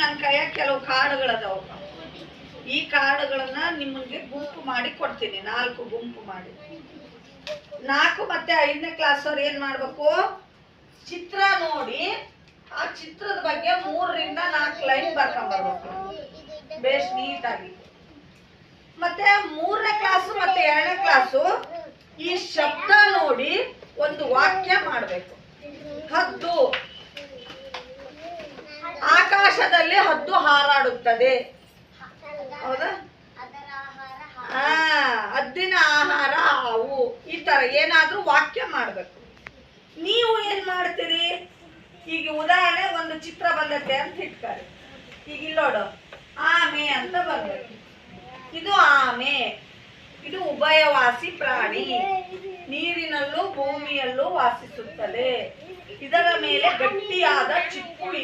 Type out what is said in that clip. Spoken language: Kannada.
ನನ್ನ ಕೈಯಾಗ ಕೆಲವು ಕಾರ್ಡ್ಗಳದಾವ ಈ ಕಾರ್ಡ್ಗಳನ್ನ ನಿಮಗೆ ಗುಂಪು ಮಾಡಿ ಕೊಡ್ತೀನಿ, ನಾಲ್ಕು ಗುಂಪು ಮಾಡಿ. ನಾಲ್ಕು ಮತ್ತೆ ಐದನೇ ಕ್ಲಾಸ್ ಅವ್ರು ಏನ್ ಮಾಡ್ಬೇಕು? ಚಿತ್ರ ನೋಡಿ, ಆ ಚಿತ್ರದ ಬಗ್ಗೆ ಮೂರರಿಂದ ನಾಲ್ಕು ಲೈನ್ ಬರ್ಕೊಂಬರ್ಬೇಕು. ಬೇಸ್ ನೀಟಾಗಿ. ಮತ್ತೆ ಮೂರನೇ ಕ್ಲಾಸು ಮತ್ತೆ ಎರಡನೇ ಕ್ಲಾಸು ಈ ಶಬ್ದ ನೋಡಿ ಒಂದು ವಾಕ್ಯ ಮಾಡಬೇಕು ಹದ್ದು ಆಕಾಶದಲ್ಲಿ ಹದ್ದು ಹಾರಾಡುತ್ತದೆ. ಹೌದಾ? ಹದ್ದಿನ ಆಹಾರ ಹಾವು. ಈ ತರ ಏನಾದ್ರೂ ವಾಕ್ಯ ಮಾಡ್ಬೇಕು. ನೀವು ಏನ್ ಮಾಡ್ತೀರಿ? ಈಗ ಉದಾಹರಣೆ ಒಂದು ಚಿತ್ರ ಬಂದತ್ತೆ ಅಂತ ಇಟ್ಕಾರೆ ಈಗ ಇಲ್ಲೋಡು ಆಮೆ ಅಂತ ಬರ್ಬೇಕು ಇದು ಆಮೆ. ಇದು ಉಭಯವಾಸಿ ಪ್ರಾಣಿ. ನೀರಿನಲ್ಲೂ ಭೂಮಿಯಲ್ಲೂ ವಾಸಿಸುತ್ತದೆ ಇದರ ಮೇಲೆ ಗಟ್ಟಿಯಾದ ತರ